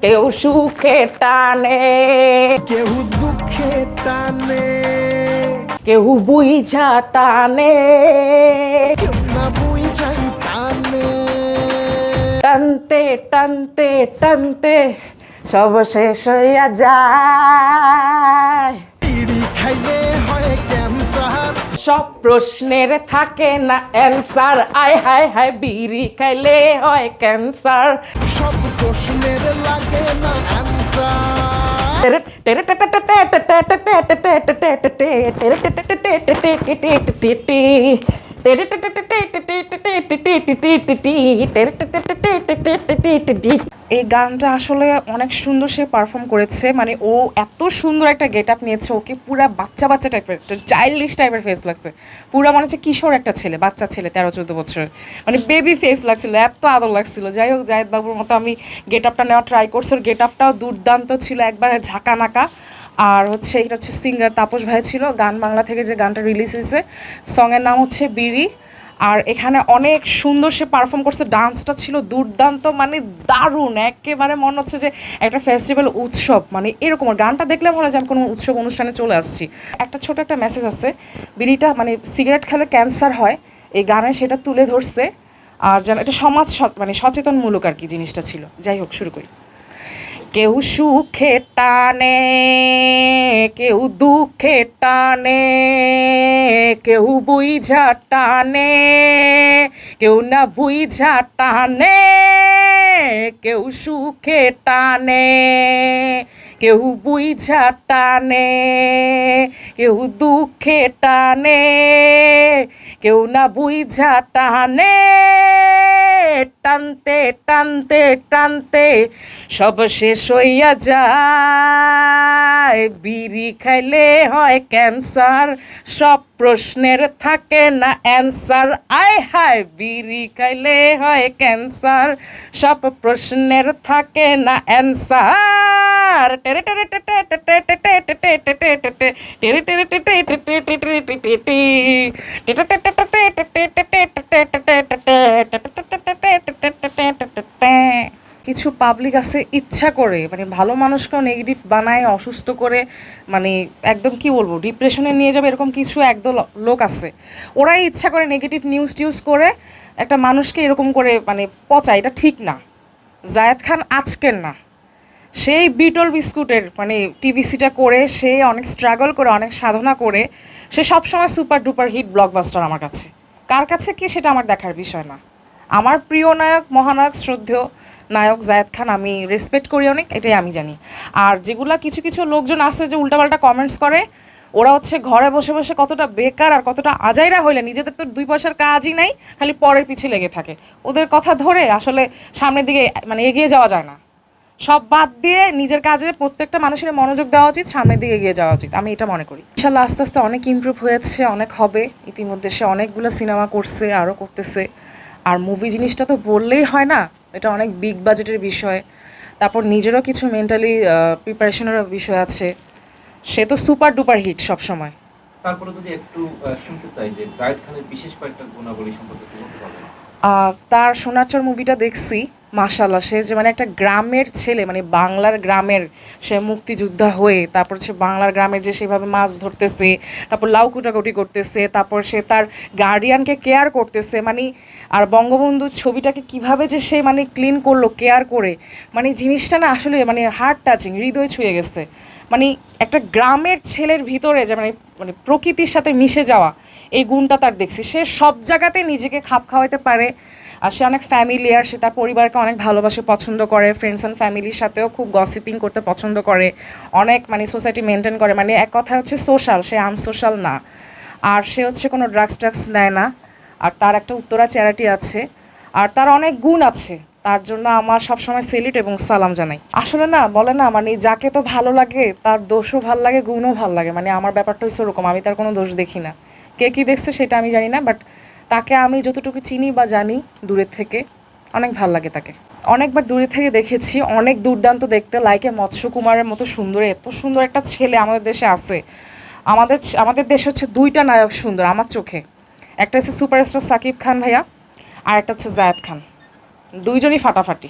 কেউ সুখে টানে। কেউ দুঃখে টানে। কেউ বুঝা টানে। কেউ না বুঝাই টানে। টানতে টানতে টানতে সব শেষ হইয়া যায়। খাইলে হয় ক্যান্সার। সব প্রশ্নের থাকে না অ্যান্সার আয় হায় হায় বিড়ি খাইলে হয় ক্যান্সার। সব প্রশ্নের লাগে না অ্যান্সার এই গানটা আসলে অনেক সুন্দর সে পারফর্ম করেছে। মানে ও এত সুন্দর একটা গেট আপ নিয়েছে, ওকে পুরা বাচ্চা বাচ্চা টাইপের চাইল্ডিশ টাইপের ফেস লাগছে। পুরা মনে হচ্ছে কিশোর একটা ছেলে, বাচ্চা ছেলে তেরো চোদ্দ বছরের। মানে বেবি ফেস লাগছিল, এত আদর লাগছিল। যাই হোক, জায়েদ বাবুর মতো আমি গেট আপটা নেওয়া ট্রাই করছি। ওর গেট আপটাও দুর্দান্ত ছিল, একবারে ঝাঁকা নাকা আর হচ্ছে এটা হচ্ছে সিঙ্গার তাপস ভাই ছিল, গান বাংলা থেকে যে গানটা রিলিজ হয়েছে সঙের নাম হচ্ছে বিড়ি। আর এখানে অনেক সুন্দর সে পারফর্ম করছে ডান্সটা ছিল দুর্দান্ত মানে দারুণ, একেবারে মনে হচ্ছে যে একটা ফেস্টিভ্যাল উৎসব মানে এরকম। গানটা দেখলে মনে হয় যে আমি কোনো উৎসব অনুষ্ঠানে চলে আসছি। একটা ছোট একটা মেসেজ আছে, বিড়িটা মানে সিগারেট খেলে ক্যান্সার হয়, এই গানে সেটা তুলে ধরছে। আর যেন এটা সমাজ মানে সচেতনমূলক আর কি জিনিসটা ছিল। যাই হোক, শুরু করি। কেউ সুখে টানে, কেউ দুঃখে টানে, কেউ বুঝা টানে, কেউ না বুঝা টানে, কেউ সুখে টানে। কেউ বুইঝা টানে, কেউ দুঃখে টানে, কেউ না বুইঝা টানে। টানতে টানতে টানতে সব শেষ হইয়া যায়। বিড়ি খাইলে হয় ক্যান্সার, সব প্রশ্নের থাকে না অ্যান্সার। আয় হায়, বিড়ি খাইলে হয় ক্যান্সার, সব প্রশ্নের থাকে না অ্যান্সার। টেরে টেরে টে টে টে টে টে টে টে টে টে টে টে টে টেরে টেরে টে টে টে টে টে টে টে টে টে টে টে টে টে টে টে টে টে টে টে কিছু পাবলিক আছে, ইচ্ছা করে মানে ভালো মানুষকেও নেগেটিভ বানায়, অসুস্থ করে মানে একদম কি বলব ডিপ্রেশনে নিয়ে যাবে এরকম কিছু একদল লোক আছে। ওরাই ইচ্ছা করে নেগেটিভ নিউজ টিউজ করে, একটা মানুষকে এরকম করে মানে পচায়, এটা ঠিক না। জায়েদ খান আজকের না। সেই বিটল বিস্কুটের মানে টিভিসিটা করে, সে অনেক স্ট্রাগল করে, অনেক সাধনা করে, সে সবসময় সুপার ডুপার হিট ব্লকবাস্টার আমার কাছে। কার কাছে কি সেটা আমার দেখার বিষয় না। আমার প্রিয় নায়ক, মহানায়ক, শ্রদ্ধেয় নায়ক জায়েদ খান, আমি রেসপেক্ট করি অনেক, এটাই আমি জানি। আর যেগুলা কিছু কিছু লোকজন আছে যে উল্টাপাল্টা কমেন্টস করে, ওরা হচ্ছে ঘরে বসে বসে কতটা বেকার আর কতটা আজাইরা হইলে, নিজেদের তো দুই পয়সার কাজই নাই, খালি পরের পিছে লেগে থাকে। ওদের কথা ধরে আসলে সামনের দিকে মানে এগিয়ে যাওয়া যায় না। সব বাদ দিয়ে নিজের কাজে প্রত্যেকটা মানুষের মনোযোগ দেওয়া উচিত সামনের দিকে এগিয়ে যাওয়া উচিত। আমি এটা মনে করি। ইনশাল্লাহ আস্তে আস্তে অনেক ইমপ্রুভ হয়েছে অনেক হবে। ইতিমধ্যে সে অনেকগুলো সিনেমা করছে আরও করতেছে। আর মুভি জিনিসটা তো বললেই হয় না এটা অনেক বিগ বাজেটের বিষয়। তারপর নিজেরও কিছু মেন্টালি প্রিপারেশনেরও বিষয় আছে। সে তো সুপার ডুপার হিট সবসময়। তারপরে যদি একটু শুনতে চাই যে জায়েদ খানের বিশেষ কয়েকটা গুণাবলী সম্পর্কে তার সোনাচর মুভিটা দেখছি। মাশাল্লাহ সে যে মানে একটা গ্রামের ছেলে মানে বাংলার গ্রামের সে মুক্তিযোদ্ধা হয়ে, তারপর সে বাংলার গ্রামের যে সেভাবে মাছ ধরতেছে, তারপর লাউ কুটাকুটি করতেছে, তারপর সে তার গার্ডিয়ানকে কেয়ার করতেছে মানে আর বঙ্গবন্ধুর ছবিটাকে কীভাবে যে সে মানে ক্লিন করল কেয়ার করে মানে জিনিসটা না আসলে মানে হার্ট টাচিং হৃদয় ছুঁয়ে গেছে। মানে একটা গ্রামের ছেলের ভিতরে যে মানে মানে প্রকৃতির সাথে মিশে যাওয়া, এই গুণটা তার দেখছি। সে সব জায়গাতে নিজেকে খাপ খাওয়াতে পারে আর সে অনেক ফ্যামিলিয়ার সে তার পরিবারকে অনেক ভালোবাসে, পছন্দ করে। ফ্রেন্ডস অ্যান্ড ফ্যামিলির সাথেও খুব গসিপিং করতে পছন্দ করে। অনেক মানে সোসাইটি মেনটেন করে। মানে এক কথা হচ্ছে সোশ্যাল সে আনসোশ্যাল না। আর সে হচ্ছে কোনো ড্রাগস ট্রাগস নেয় না। আর তার একটা উত্তরা চ্যারিটি আছে। আর তার অনেক গুণ আছে। তার জন্য আমার সবসময় সেলিট এবং সালাম জানাই। আসলে না, বলে না মানে যাকে তো ভালো লাগে, তার দোষও ভালো লাগে, গুণও ভালো লাগে। মানে আমার ব্যাপারটা হচ্ছে ওরকম, আমি তার কোনো দোষ দেখি না। কে কী দেখছে সেটা আমি জানি না বাট তাকে আমি যতটুকু চিনি বা জানি দূরের থেকে, অনেক ভালো লাগে তাকে। অনেকবার দূরে থেকে দেখেছি, অনেক দুর্দান্ত দেখতে লাইকে মৎস্য কুমারের মতো সুন্দর, এত সুন্দর একটা ছেলে আমাদের দেশে আছে। আমাদের আমাদের দেশে হচ্ছে দুইটা নায়ক সুন্দর আমার চোখে। একটা হচ্ছে সুপারস্টার সাকিব খান ভাইয়া, আর একটা হচ্ছে জায়েদ খান। দুইজনই ফাটাফাটি।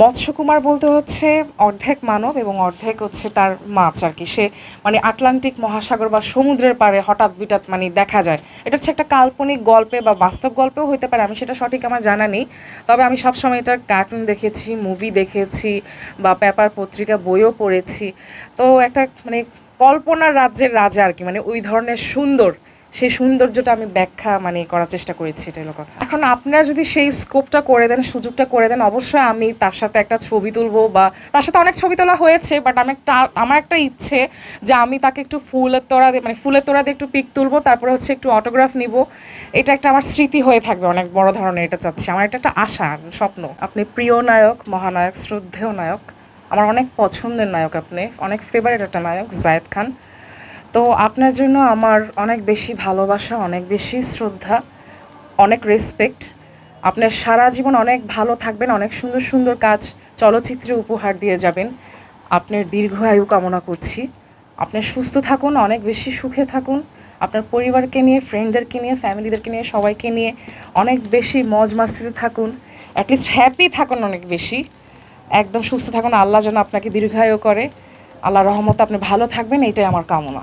মৎস্যকুমার বলতে হচ্ছে অর্ধেক মানব এবং অর্ধেক হচ্ছে তার মাছ আর কি। সে মানে আটলান্টিক মহাসাগর বা সমুদ্রের পাড়ে হঠাৎ বিটাৎ মানে দেখা যায়। এটা হচ্ছে একটা কাল্পনিক গল্পে বা বাস্তব গল্পেও হইতে পারে, আমি সেটা সঠিক আমার জানা নেই। তবে আমি সবসময় এটার কার্টুন দেখেছি মুভি দেখেছি বা পেপার পত্রিকা, বইও পড়েছি। তো একটা মানে কল্পনার রাজ্যের রাজা আর কি মানে ওই ধরনের সুন্দর সেই সৌন্দর্যটা আমি ব্যাখ্যা মানে করার চেষ্টা করেছি, এটা হলো কথা। এখন আপনারা যদি সেই স্কোপটা করে দেন, সুযোগটা করে দেন, অবশ্যই আমি তার সাথে একটা ছবি তুলবো বা তার সাথে অনেক ছবি তোলা হয়েছে বাট আমি একটা, আমার একটা ইচ্ছে যে আমি তাকে একটু ফুলের তোড়া দিয়ে মানে ফুলের তোড়া দিয়ে একটু পিক তুলবো, তারপরে হচ্ছে একটু অটোগ্রাফ নিব। এটা একটা আমার স্মৃতি হয়ে থাকবে, অনেক বড় ধরনের এটা চাচ্ছি। আমার এটা একটা আশা, স্বপ্ন। আপনি প্রিয় নায়ক, মহানায়ক, শ্রদ্ধেয় নায়ক, আমার অনেক পছন্দের নায়ক আপনি, অনেক ফেভারিট একটা নায়ক, জায়েদ খান। তো আপনার জন্য আমার অনেক বেশি ভালোবাসা, অনেক বেশি শ্রদ্ধা, অনেক রেসপেক্ট আপনার সারা জীবন অনেক ভালো থাকবেন, অনেক সুন্দর সুন্দর কাজ, চলচ্চিত্রে উপহার দিয়ে যাবেন। আপনার দীর্ঘ আয়ু কামনা করছি। আপনি সুস্থ থাকুন, অনেক বেশি সুখে থাকুন। আপনার পরিবারকে নিয়ে ফ্রেন্ডদেরকে নিয়ে ফ্যামিলিদেরকে নিয়ে, সবাইকে নিয়ে অনেক বেশি মজ মাস্তিতে থাকুন অ্যাটলিস্ট হ্যাপি থাকুন অনেক বেশি। একদম সুস্থ থাকুন। আল্লাহ যেন আপনাকে দীর্ঘায়ু করে। আল্লাহ রহমত আপনি ভালো থাকবেন, এটাই আমার কামনা।